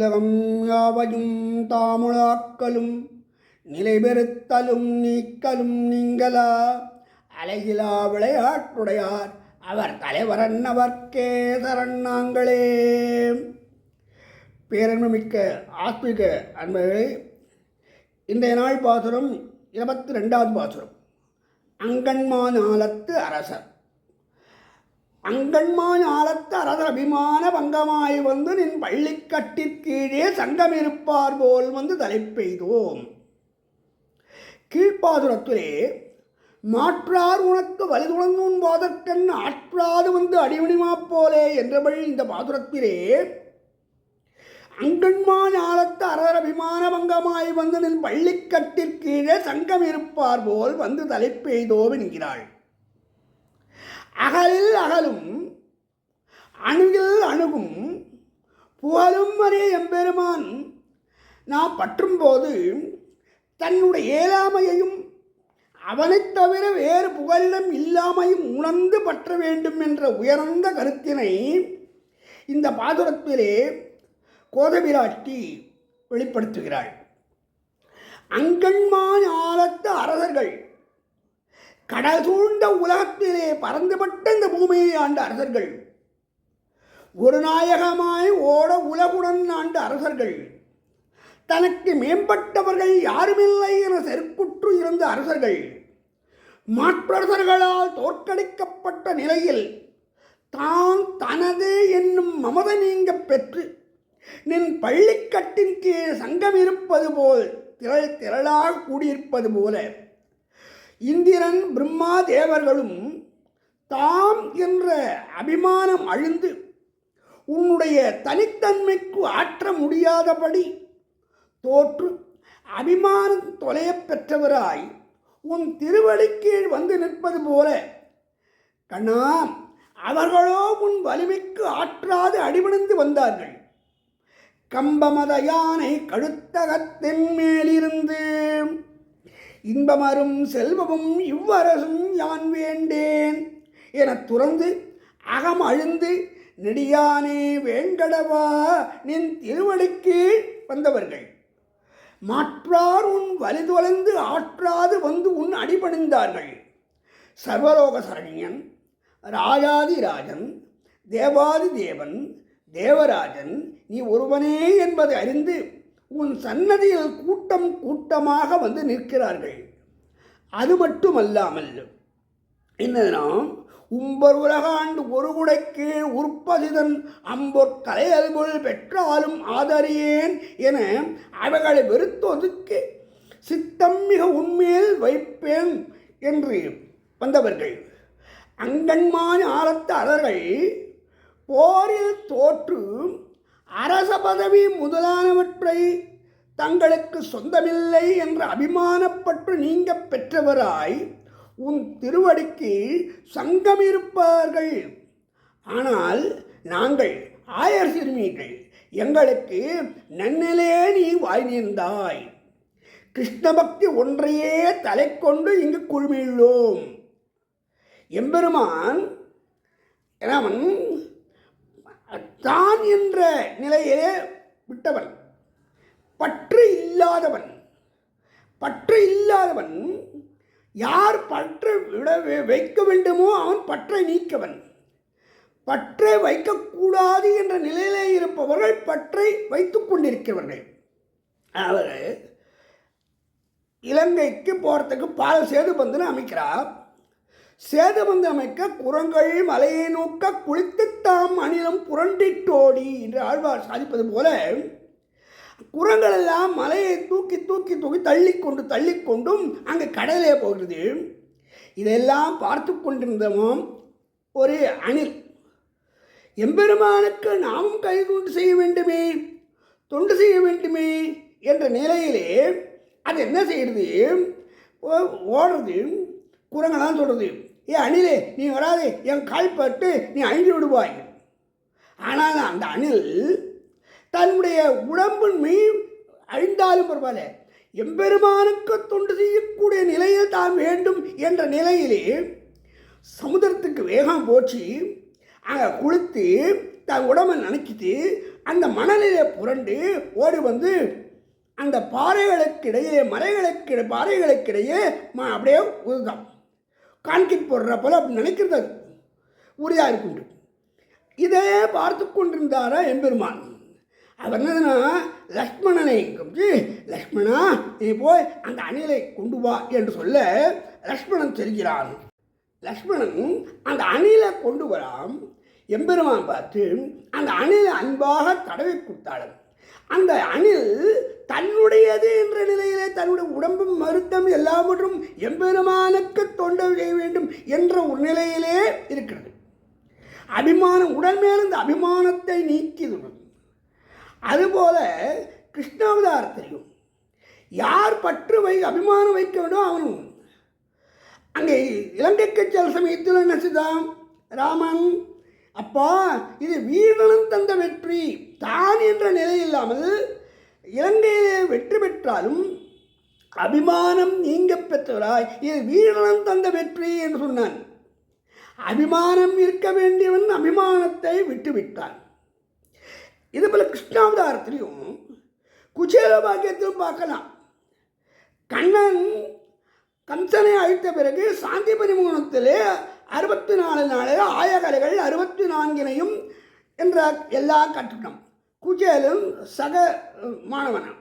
உலகம் யாவையும் தாமுழாக்கலும் நிலைபெறுத்தலும் நீக்கலும் நீங்களா? அழகிலா விளையாட்டுடையார் அவர் தலைவரன்னவர்க்கே நாங்களே. பேரன்புமிக்க ஆத்மிக அன்பர்களே இன்றைய நாள் பாசுரம் இருபத்தி ரெண்டாவது பாசுரம். அங்கன்மானாலத்து அரசர். அங்கன்மானாலத்து அரசர் அபிமான பங்கமாய் வந்து நின் பள்ளிக்கட்டிற்கீழே சங்கம் இருப்பார் போல் வந்து தலைப்பெய்தோம் கீழ்ப்பாதுரத்திலே மாற்றார் உனக்கு வலிதுணங்கும் போதற்கண் ஆற்றாது வந்து அடிமணிமா போலே என்றபடி இந்த பாதுரத்திலே அங்கன்மா ஞாலத்து அரசர் அபிமான பங்கமாய் வந்து நின் பள்ளிக்கட்டிற்கீழே சங்கம் இருப்பார் போல் வந்து தலைப்பெய்தோம் என்கிறாள். அகலில் அகலும் அணுகில் அணுகும் புகழும் அறிய எம்பெருமான். நான் பற்றும்போது தன்னுடைய ஏழாமையையும் அவனைத் தவிர வேறு புகலிடம் இல்லாமையும் உணர்ந்து பற்ற வேண்டும் என்ற உயர்ந்த கருத்தினை இந்த பாதுரத்திலே கோதவிராட்டி வெளிப்படுத்துகிறாள். அங்கன்மான் ஆலத்த அரசர்கள் கடல் சூழ்ந்த உலகத்திலே பறந்துபட்ட இந்த பூமியை ஆண்ட அரசர்கள். ஒரு நாயகமாய் ஓட உலகுடன் ஆண்ட அரசர்கள். தனக்கு மேம்பட்டவர்கள் யாருமில்லை என செருக்குற்று இருந்த அரசர்கள். மாற்றரசர்களால் தோற்கடிக்கப்பட்ட நிலையில் தான் தனது என்னும் மமத நீங்க பெற்று நின் பள்ளிக்கட்டின் கீழ் சங்கம் இருப்பது போல் திரள் திரளாக கூடியிருப்பது போல இந்திரன் பிரம்மா தேவர்களும் தாம் என்ற அபிமானம் அழிந்து உன்னுடைய தனித்தன்மைக்கு ஆற்ற முடியாதபடி தோற்று அபிமானம் தொலைய பெற்றவராய் உன் திருவடிக்கீழ் வந்து நிற்பது போல. கண்ணா அவர்களோ உன் வலிமைக்கு ஆற்றாது அடிபணிந்து வந்தார்கள். கம்பமத யானை கழுத்தகத்தின் மேலிருந்து இன்பமரும் செல்வமும் இவ்வரசும் யான் வேண்டேன் என துறந்து அகம் அழுந்து நெடியானே வேங்கடவா நின் திருவடிக்கீழ் வந்தவர்கள். மாற்றார் உன் வலிதொலைந்து ஆற்றாது வந்து உன் அடிபணிந்தார்கள். சர்வலோக சரண்யன் ராஜாதிராஜன் தேவாதி தேவன் தேவராஜன் நீ ஒருவனே என்பதை அறிந்து உன் சன்னதியில் கூட்டம் கூட்டமாக வந்து நிற்கிறார்கள். அது மட்டுமல்லாமல் என்னதுனாம்? உம்பர் உலகாண்டு ஒரு குடைக்கு உற்பதிதன் அம்பொற் கலையல்பொல் பெற்றாலும் ஆதரியேன் என அவைகளை வெறுத்தொதுக்கி சித்தம் மிக உண்மையில் வைப்பேன் என்று வந்தவர்கள். அங்கன்மான் ஆரத்த அலர்கள் போரில் தோற்று அரச பதவி முதலானவற்றை தங்களுக்கு சொந்தமில்லை என்று அபிமானப்பட்டு நீங்க பெற்றவராய் உன் திருவடிக்கு சங்கம் இருப்பார்கள் ஆனால் நாங்கள் ஆயர் சிறுமிகள் எங்களுக்கு நன்னிலே நீ வாய்ந்திருந்தாய் கிருஷ்ணபக்தி கிருஷ்ண பக்தி ஒன்றையே தலை கொண்டு இங்கு குழுமியுள்ளோம். எம்பெருமான் அவன் தான் என்ற நிலையிலே விட்டவன். பற்று இல்லாதவன். பற்று இல்லாதவன் யார் பற்று விட வைக்க வேண்டுமோ அவன் பற்றை நீக்கவன். பற்றை வைக்கக்கூடாது என்ற நிலையிலே இருப்பவர்கள் பற்றை வைத்து கொண்டிருக்கிறவர்கள். அவர் இலங்கைக்கு போகிறதுக்கு பால் பந்துன்னு அமைக்கிறார். சேதமந்து அமைக்க குரங்கள் மலையை நோக்க குளித்துத்தாம் அணிலும் புரண்டிட்டோடி என்று ஆழ்வார் சாதிப்பது போல குரங்கள் எல்லாம் மலையை தூக்கி தூக்கி தூக்கி தள்ளிக்கொண்டு தள்ளிக்கொண்டும் அங்கே கடலே போகிறது. இதெல்லாம் பார்த்து கொண்டிருந்தோம் ஒரு அணில் எம்பெருமானுக்கு நாமும் கை தொண்டு செய்ய வேண்டுமே தொண்டு செய்ய வேண்டுமே என்ற நிலையிலே அது என்ன செய்கிறது? ஓடுறது குரங்கெல்லாம் சொல்கிறது ஏ அணிலே நீ வராதே என் கால் பட்டு நீ அழிந்து விடுவாய். ஆனால் அந்த அணில் தன்னுடைய உடம்பு மெய் அழிந்தாலும் பரவாயில்ல. எம்பெருமானுக்கு தொண்டு செய்யக்கூடிய நிலையில் தான் வேண்டும் என்ற நிலையிலே சமுதிரத்துக்கு வேகம் போச்சு. அங்கே குளித்து தன் உடம்பை நினைச்சிட்டு அந்த மணலிலே புரண்டு ஓடி வந்து அந்த பாறைகளுக்கிடையே மலைகளுக்கு பாறைகளுக்கிடையே ம- அப்படியே உதுதான் கான்கிரீட் போடுற போல அப்படி நினைக்கிறது அது. உறுதியாக இருக்குண்டு. இதே பார்த்து கொண்டிருந்தாரா எம்பெருமான். அவர் என்னதுன்னா லக்ஷ்மணனை கூப்பிட்டு லக்ஷ்மணா நீ போய் அந்த அணிலை கொண்டு வா என்று சொல்ல லக்ஷ்மணன் தெரிகிறான் லக்ஷ்மணன் அந்த அணிலை கொண்டு வராம். எம்பெருமான் பார்த்து அந்த அணிலை அன்பாக தடவி கொடுத்தாள் அந்த அணில் தன்னுடையது என்ற நிலையிலே தன்னுடைய உடம்பும் மருத்தம் எல்லாவற்றும் எம்பெருமானுக்கு தொண்டு செய்ய வேண்டும் என்ற ஒரு நிலையிலே இருக்கிறது. அபிமானம் உடல் மேல் இந்த அபிமானத்தை நீக்கிதுடன் அதுபோல கிருஷ்ணாவதாரத்திலையும் யார் பற்று வை அபிமானம் வைக்க வேண்டும் அவனும். அங்கே இலங்கைக்கு செல்ல சமயத்தில் என்ன ராமன் அப்பா இது வீரனும் தந்த வெற்றி. தான் என்ற நிலை இல்லாமல் இலங்கையிலே வெற்றி பெற்றாலும் அபிமானம் நீங்க பெற்றவராய்? இது வீரனும் தந்த வெற்றி என்று சொன்னான். அபிமானம் இருக்க வேண்டியவன் அபிமானத்தை விட்டு விட்டான் இது போல கிருஷ்ணாவதாரத்திலையும் குச்சேல பாக்கியத்திலும் பார்க்கலாம். கண்ணன் கம்சனை அழித்த பிறகு சாந்தி பரிமூலத்திலே அறுபத்தி நாலு நாளில் ஆயகலைகள் அறுபத்தி நான்கினையும் என்ற எல்லா கற்றுட்டோம் குச்சேலும் சக மாணவனம்.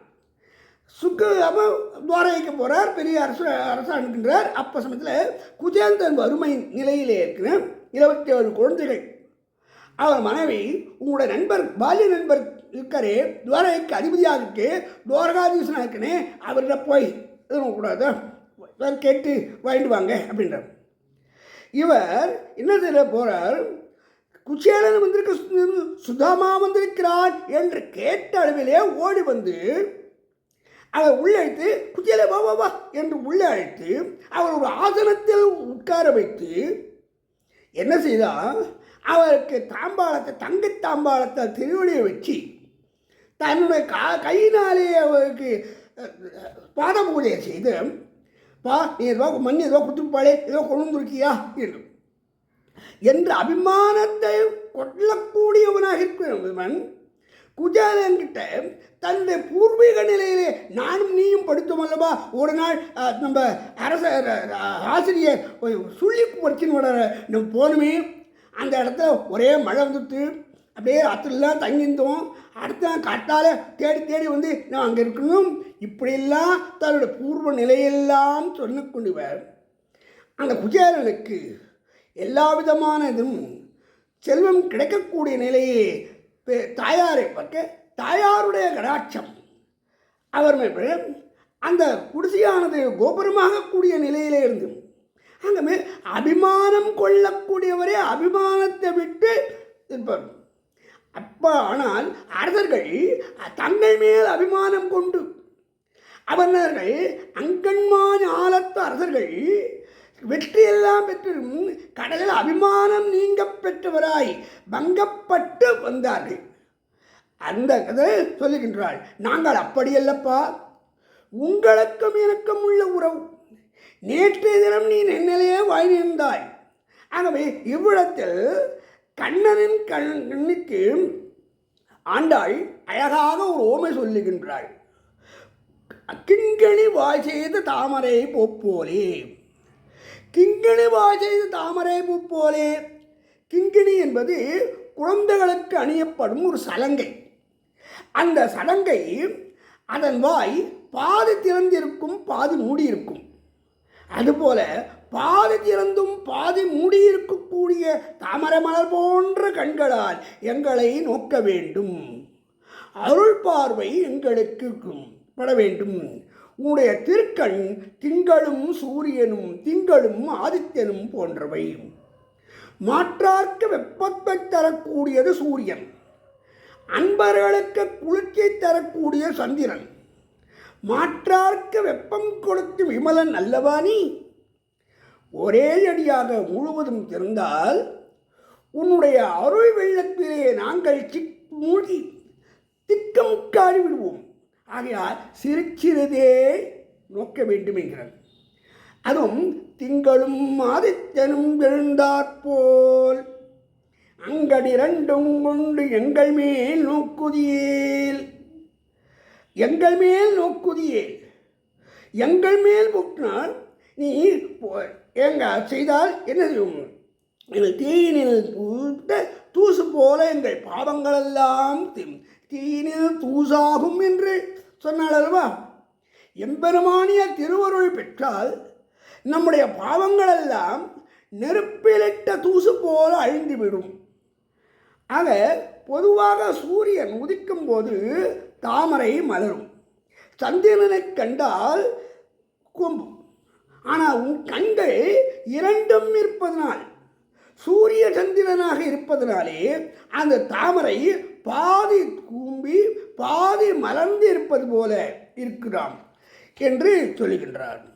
சுக்கு அப்போ துவாரகைக்கு போகிறார் பெரிய அரசு அரசாண்டுகின்றார் அப்போ சமயத்தில் குஜேந்திரன் வறுமை நிலையிலே இருக்கிற இருபத்தி ஏழு குழந்தைகள். அவர் மனைவி உங்களோட நண்பர் பால்ய நண்பர் இருக்காரே துவாரகைக்கு அதிபதியாக இருக்கு துவாரகாதீசனாக இருக்கனே அவர்கிட்ட போய் எதுவும் கூடாது கேட்டு வாங்கிட்டு வாங்க அப்படின்றார். இவர் என்ன செய்ய போகிறார் குச்சேலன் வந்திருக்க சுதாமா வந்திருக்கிறார் என்று கேட்ட அளவிலே ஓடி வந்து அவர் உள்ளழைத்து அழைத்து வா வா வா என்று உள்ளே அழைத்து அவர் ஒரு ஆசனத்தில் உட்கார வைத்து என்ன செய்தால் அவருக்கு தாம்பாளத்தை தங்க தாம்பாளத்தை திருவடியை வச்சு தன்னுடைய கா கையினாலே அவருக்கு பாட பூஜையை செய்து பா நீ ஏதோ மண் ஏதோ கொடுத்துப்பாளே ஏதோ கொண்டு வந்துருக்கியா? என்று என்று அபிமானத்தை கொள்ளக்கூடியவனாக இருக்கிறவன் குஜாலன்கிட்ட தன்னுடைய பூர்வீக நிலையிலே நானும் நீயும் படித்தோம் அல்லவா? ஒரு நாள் நம்ம அரச ஆசிரியர் ஒரு சுள்ளி படிச்சுன்னு நம்ம போனோமே அந்த இடத்துல ஒரே மழை வந்துட்டு அப்படியே ராத்திரிலாம் தங்கியிருந்தோம் அடுத்த நாள் தேடி தேடி வந்து நான் அங்கே இருக்கணும். இப்படியெல்லாம் தன்னுடைய பூர்வ நிலையெல்லாம் சொல்லி கொண்டுவர் அந்த குஜேரனுக்கு எல்லா விதமான இதுவும் செல்வம் கிடைக்கக்கூடிய நிலையே தாயாரை பார்க்க தாயாருடைய கடாட்சம். அவர் மேல் அந்த குடிசையானது கோபுரமாக கூடிய நிலையிலே இருந்து அங்கே மே அபிமானம் கொள்ளக்கூடியவரே அபிமானத்தை விட்டு இருப்பார் அப்போ ஆனால் அரசர்கள் தங்கள் மேல் அபிமானம் கொண்டு அவர்கள் அங்கன்மான் ஆலத்து அரசர்கள் வெற்றியெல்லாம் பெற்றும் கடலில் அபிமானம் நீங்க பெற்றவராய் பங்கப்பட்டு வந்தார்கள். அந்த கதை சொல்லுகின்றாள் நாங்கள் அப்படியல்லப்பா உங்களுக்கும் எனக்கும் உள்ள உறவு. நேற்றைய தினம் நீ நெண்ணிலேயே வாழ்ந்திருந்தாய். ஆகவே இவ்விடத்தில் கண்ணனின் கண் கண்ணுக்கு ஆண்டாள் அழகாக ஒரு ஓமை சொல்லுகின்றாள். கிங்கணி வாய் செய்த தாமரை போப்போலே கிங்கிணி செய்த தாமரை பூப்போலே கிங்கிணி என்பது குழந்தைகளுக்கு அணியப்படும் ஒரு சலங்கை. அந்த சலங்கை அதன் வாய் பாதி திறந்திருக்கும் பாதி மூடியிருக்கும். அதுபோல பாதி திறந்தும் பாதி மூடியிருக்கக்கூடிய தாமரை மலர் போன்ற கண்களால் எங்களை நோக்க வேண்டும். அருள் பார்வை எங்களுக்கு பட வேண்டும். உன்னுடைய திருக்கண் திங்களும் சூரியனும் திங்களும் ஆதித்யனும் போன்றவை. மாற்றார்க்கு வெப்பத்தை தரக்கூடியது சூரியன். அன்பர்களுக்கு குளிர்ச்சியை தரக்கூடிய சந்திரன். மாற்றார்க்கு வெப்பம் கொடுத்து விமலன் அல்லவா நீ? ஒரே அடியாக முழுவதும் திறந்தால் உன்னுடைய அருள் வெள்ளத்திலே நாங்கள் சிக் மூழ்கி திக்கமுக்காடி விடுவோம். ஆகையால் சிரிக்கிறதே நோக்க வேண்டும் என்கிறார். அதுவும் திங்களும் ஆதித்தனும் எழுந்தாற்போல் அங்கடிரண்டும் கொண்டு எங்கள் மேல் நோக்குதியேல். எங்கள் மேல் நோக்குதியேல். எங்கள் மேல் முட்டினால் நீ போ- எங்க செய்தால் என்ன செய்யும் இது தீயினில் பூட்ட தூசு போல எங்கள் பாவங்களெல்லாம் தீயினில் தூசாகும் என்று சொன்னாள் அல்லவா எம்பெருமானிய திருவருள் பெற்றால் நம்முடைய பாவங்களெல்லாம் நெருப்பிலிட்ட தூசு போல அழிந்துவிடும். ஆக பொதுவாக சூரியன் உதிக்கும் போது தாமரை மலரும். சந்திரனை கண்டால் கும்பும். ஆனால் உன் கண்கள் இரண்டும் இருப்பதனால் சூரிய சந்திரனாக இருப்பதனாலே அந்த தாமரை பாதி கூம்பி பாதி மலர்ந்து இருப்பது போல இருக்கிறாம் என்று சொல்லுகின்றார்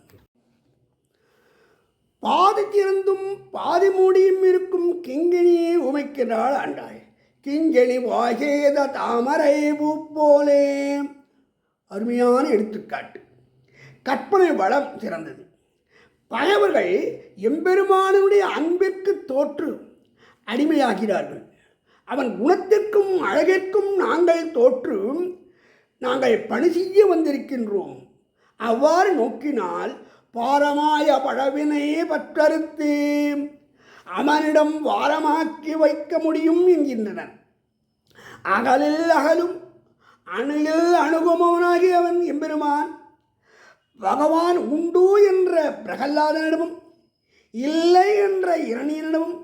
பாதி திறந்தும் பாதி மூடியும் இருக்கும் கிங்கிணியை உமைக்கிறாள் ஆண்டாள். கிங்கிணி வாகேத தாமரை போலே அருமையான எடுத்துக்காட்டு. கற்பனை வளம் சிறந்தது. பகைவர்கள் எம்பெருமானுடைய அன்பிற்கு தோற்று அடிமையாகிறார்கள். அவன் குணத்திற்கும் அழகிற்கும் நாங்கள் தோற்று நாங்கள் பணி செய்ய வந்திருக்கின்றோம். அவ்வாறு நோக்கினால் பாரமாய பழவினை பற்றறுத்து அவனிடம் வாரமாக்கி வைக்க முடியும் என்கின்றனர். அகலில் அகலும் அணுகில் அணுகுமவனாகி அவன் எம்பெருமான் பகவான் உண்டு என்ற பிரகல்லாதனிடமும் இல்லை என்ற இரணியனிடமும்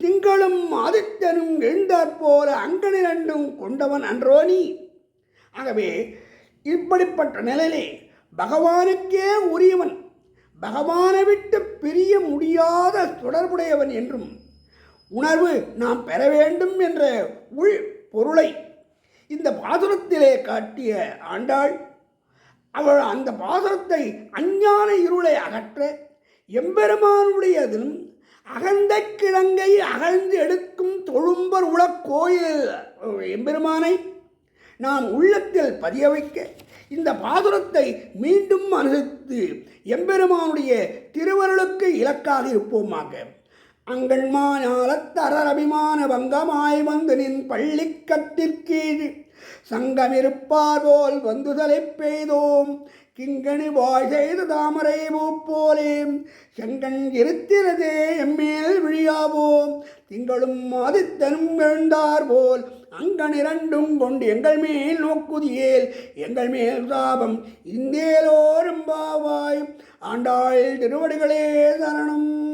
திங்களும் ஆதித்தனும் எழுந்தாற்போல அங்கனிரண்டும் கொண்டவன் அன்றோ நீ. ஆகவே இப்படிப்பட்ட நிலையிலே பகவானுக்கே உரியவன் பகவானை விட்டு பிரிய முடியாத தொடர்புடையவன் என்றும் உணர்வு நாம் பெற வேண்டும் என்ற உள் பொருளை இந்த பாசுரத்திலே காட்டிய ஆண்டாள் அவள் அந்த பாசுரத்தை அஞ்ஞான இருளை அகற்ற எம்பெருமானுடையதிலும் அகந்த கிழங்கை அகழ்ந்து எடுக்கும் தொழும்பர் உள கோயில். எம்பெருமானை நாம் உள்ளத்தில் பதிய வைக்க இந்த பாதுரத்தை மீண்டும் அனுசரித்து எம்பெருமானுடைய திருவருளுக்கு இலக்காக இருப்போமாக. அங்கண்மானாலத்தரர் அபிமான பங்கமாய் வந்து நின் பள்ளிக்கட்டிற்கீழ் சங்கமிருப்பார் போல் வந்துதலை பெய்தோம். கிங்கணி வாய் செய்து தாமரை பூப்போலே செங்கண் இருத்திரதே எம்மேல் விழியாவோம். திங்களும் ஆதித்தனும் எழுந்தார் போல் அங்கன் இரண்டும் கொண்டு எங்கள் மேல் நோக்குதியேல். எங்கள் மேல் தாபம் இந்தேலோரும் பாவாய் ஆண்டாள் திருவடிகளே சரணம்.